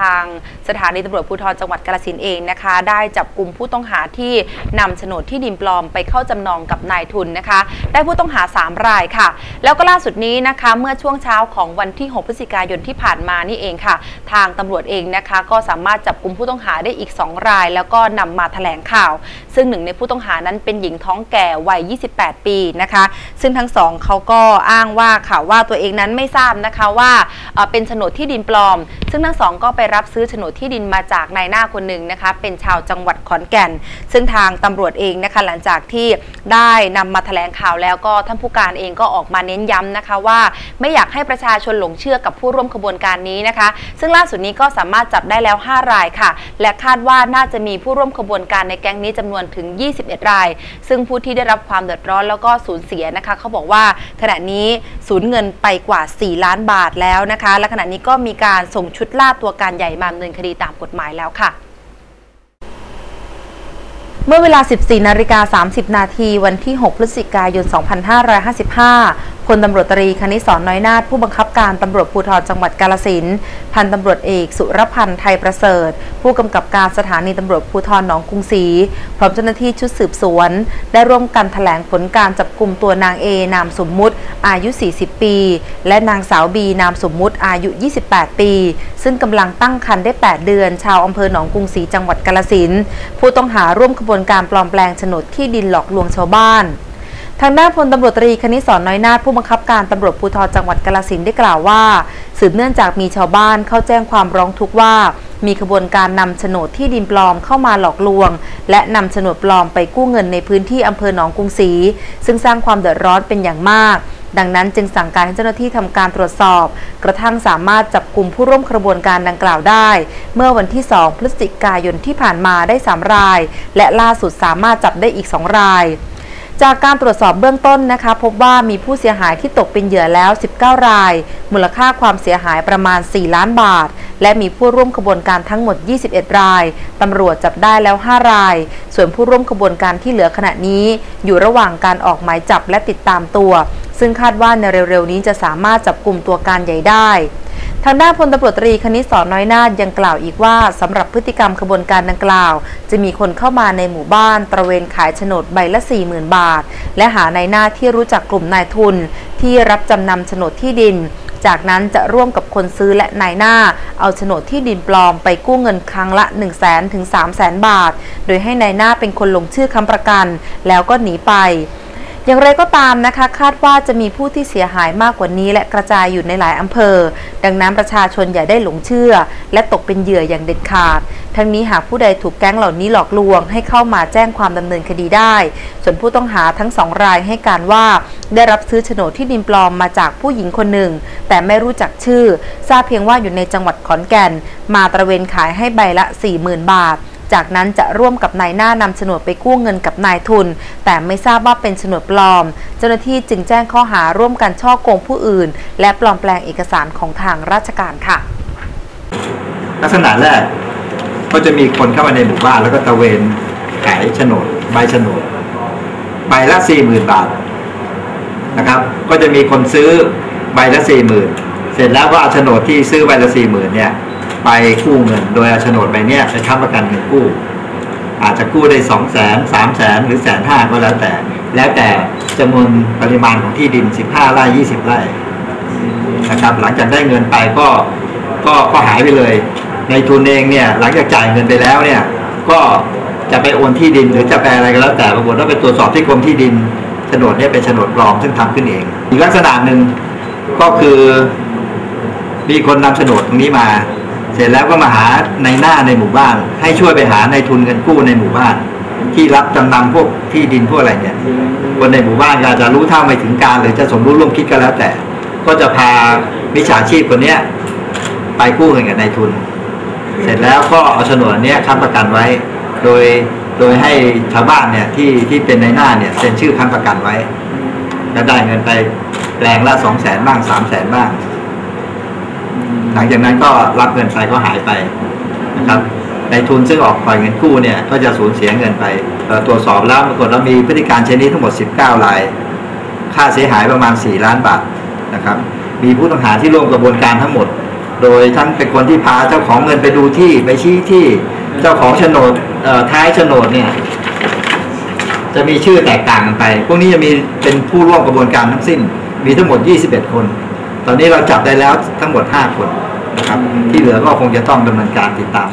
ทางสถานีตำรวจภูธรจังหวัดกาฬสินเองนะคะ ได้จับกลุ่มผู้ต้องหาที่นำโฉนดที่ดินปลอมไปเข้าจำนองกับนายทุนนะคะ ได้ผู้ต้องหา 3 รายค่ะ แล้วก็ล่าสุดนี้นะคะเมื่อช่วงเช้าของวันที่ 6 พฤศจิกายนที่ผ่านมานี่เองค่ะ ทางตำรวจเองนะคะ ก็สามารถจับกลุ่มผู้ต้องหาได้อีก 2 ราย แล้วก็นำมาแถลงข่าวซึ่งหนึ่งในผู้ต้องหานั้นเป็นหญิงท้องแก่วัย 28 ปีนะคะ ซึ่งทั้งสองเขาก็อ้างว่าข่าวว่าตัวเองนั้นไม่ทราบนะคะว่าเป็นโฉนดที่ดินปลอม ซึ่งทั้งสองก็ไปรับซื้อโฉนดที่ดินมาจากนายหน้าคนหนึ่งนะคะ เป็นชาวจังหวัดขอนแก่น ซึ่งทางตำรวจเองนะคะหลังจากที่ได้นำมาแถลงข่าวแล้วก็ท่านผู้การเองก็ออกมาเน้นย้ำนะคะว่าไม่อยากให้ประชาชนหลงเชื่อกับผู้ร่วมขบวนการนี้นะคะ ซึ่งล่าสุดนี้ก็สามารถจับได้แล้ว 5 รายค่ะ และคาดว่าน่าจะมีผู้ร่วมขบวนการในแก๊งนี้จำนวนถึง 21 ราย ซึ่งผู้ที่ได้รับความเดือดร้อนแล้วก็สูญเสียนะคะเขาบอกว่าขณะนี้สูญเงินไปกว่า 4 ล้านบาทแล้วนะคะ และขณะนี้ก็มีการส่งชุดล่าตัวการใหญ่มาดำเนินคดีตามกฎหมายแล้วค่ะเมื่อเวลา 14 นาฬิกา 30 นาที วันที่ 6 พฤศจิกายน 2555 ลตำรวจตรีคณิศรน้อยนาถผู้บังคับการตำรวจภูธรจังหวัดกาลสินพันตำรวจเอกสุรพันธ์ไทยประเสริฐ ผู้กำกับการสถานีตำรวจภูธรหนองกรุงศรีพร้อมเจ้าหน้าที่ชุดสืบสวน ได้ร่วมกันแถลงผลการจับกลุ่มตัวนางเอนามสมมุติ อายุ 40 ปี และนางสาวบีนามสมมุติอายุ 28 ปี ซึ่งกำลังตั้งครรภ์ได้ 8 เดือน ชาวอำเภอหนองกรุงศรีจังหวัดกาลสินผู้ต้องหาร่วมขบวนการปลอมแปลงโฉนดที่ดินหลอกลวงชาวบ้าน ทางด้านพลตำรวจตรีคณิศรน้อยนาถผู้บังคับการตำรวจภูธรจังหวัดกาลสินได้กล่าวว่า สืบเนื่องจากมีชาวบ้านเข้าแจ้งความร้องทุกข์ว่า มีขบวนการนำโฉนดที่ดินปลอมเข้ามาหลอกลวง และนำโฉนดปลอมไปกู้เงินในพื้นที่อำเภอหนองกรุงศรีซึ่งสร้างความเดือดร้อนเป็นอย่างมากดังนั้นจึงสั่งการให้เจ้าหน้าที่ทำการตรวจสอบ กระทั่งสามารถจับกลุ่มผู้ร่วมกระบวนการดังกล่าวได้ เมื่อวันที่ 2 พฤศจิกายนที่ผ่านมาได้ 3 ราย และล่าสุดสามารถจับได้อีก 2 ราย จากการตรวจสอบเบื้องต้นนะคะ พบว่ามีผู้เสียหายที่ตกเป็นเหยื่อแล้ว 19 ราย มูลค่าความเสียหายประมาณ 4 ล้านบาท และมีผู้ร่วมขบวนการทั้งหมด 21 ราย ตำรวจจับได้แล้ว 5 ราย ส่วนผู้ร่วมขบวนการที่เหลือขณะนี้ อยู่ระหว่างการออกหมายจับและติดตามตัว ซึ่งคาดว่าในเร็วๆนี้จะสามารถจับกลุ่มตัวการใหญ่ได้ ทางด้านพลตำรวจตรีคณิศรน้อยนาถยังกล่าวอีกว่าสำหรับพฤติกรรมขบวนการดังกล่าว จะมีคนเข้ามาในหมู่บ้าน ตระเวนขายโฉนดใบละ 40,000 บาท และหานายหน้าที่รู้จักกลุ่มนายทุน ที่รับจำนำโฉนดที่ดิน จากนั้นจะร่วมกับคนซื้อและนายหน้า เอาโฉนดที่ดินปลอมไปกู้เงินครั้งละ 1 0 0 0 0แถึง3 0 0 0 0 0บาท โดยให้นายหน้าเป็นคนลงชื่อค้ำประกัน แล้วก็หนีไป อย่างไรก็ตามนะคะ คาดว่าจะมีผู้ที่เสียหายมากกว่านี้ และกระจายอยู่ในหลายอำเภอ ดังนั้นประชาชนอย่าได้หลงเชื่อ และตกเป็นเหยื่ออย่างเด็ดขาด ทั้งนี้หากผู้ใดถูกแก๊งเหล่านี้หลอกลวง ให้เข้ามาแจ้งความดำเนินคดีได้ ส่วนผู้ต้องหาทั้งสองรายให้การว่า ได้รับซื้อโฉนดที่ดินปลอมมาจากผู้หญิงคนหนึ่ง แต่ไม่รู้จักชื่อ ทราบเพียงว่าอยู่ในจังหวัดขอนแก่น มาตระเวนขายให้ใบละ 40,000 บาท จากนั้นจะร่วมกับนายหน้านำโฉนดไปกู้เงินกับนายทุน แต่ไม่ทราบว่าเป็นโฉนดปลอม เจ้าหน้าที่จึงแจ้งข้อหาร่วมกันช่อโกงผู้อื่น และปลอมแปลงเอกสารของทางราชการค่ะ ลักษณะแรกก็จะมีคนเข้ามาในหมู่บ้านแล้วก็ตะเวนขายโฉนดใบโฉนดใบละสี่หมื่นบาทนะครับ ก็จะมีคนซื้อใบละสี่หมื่นเสร็จแล้วก็เอาโฉนดที่ซื้อใบละสี่หมื่นเนี่ย ไปกู้เงิน โดยเอาโฉนดใบเนี้ยไปค้ำประกันเงินกู้ อาจจะกู้ได้สองแสนสามแสนหรือแสนห้าก็แล้วแต่ แล้วแต่จำนวนปริมาณของที่ดินสิบห้าไร่ยี่สิบไร่นะครับหลังจากได้เงินไปก็ก็ก็หายไปเลย ในทุนเองเนี่ยหลังจากจ่ายเงินไปแล้วเนี่ยก็จะไปโอนที่ดินหรือจะไปอะไรก็แล้วแต่ปรากฏว่าไปตรวจสอบที่กรมที่ดินโฉนดเนี่ยเป็นโฉนดปลอมซึ่งทำขึ้นเอง อีกลักษณะหนึ่งก็คือมีคนนำโฉนดตรงนี้มา ร็จแล้วก็มาหาในหน้าในหมู่บ้าน ให้ช่วยไปหาในทุนเงินกู้ในหมู่บ้าน ที่รับจำนำพวกที่ดินพวกอะไรเนี่ยคนในหมู่บ้านก็อาจจะรู้เท่าไม่ถึงการ หรือจะสมรู้ร่วมคิดก็แล้วแต่ ก็จะพามิจฉาชีพคนเนี้ยไปกู้เงินกับนายทุน เสร็จแล้วก็เอาโฉนดอันเนี้ยค้ำประกันไว้ โดยโดยให้ชาวบ้านเนี่ยที่ที่เป็นในหน้าเนี่ยเซ็นชื่อค้ำประกันไว้ก็ได้เงินไปแปลงละสองแสนบ้างสามแสนบ้าง หลังจากนั้นก็รับเงินไปก็หายไปนะครับในทุนซึ่งออกปล่อยเงินกู้เนี่ยก็จะสูญเสียเงินไปตรวจสอบแล้วปรากฏว่ามีพฤติการชนิดทั้งหมด 19ราย ค่าเสียหายประมาณ 4 ล้านบาทนะครับ มีผู้ต้องหาที่ร่วมกระบวนการทั้งหมด โดยทั้งเป็นคนที่พาเจ้าของเงินไปดูที่ไปชี้ที่เจ้าของโฉนดท้ายโฉนดเนี่ยจะมีชื่อแตกต่างกันไป พวกนี้จะมีเป็นผู้ร่วมกระบวนการทั้งสิ้น มีทั้งหมด 21 คน ตอนนี้เราจับได้แล้วทั้งหมด 5 คนนะครับ ที่เหลือก็คงจะต้องดำเนินการติดตาม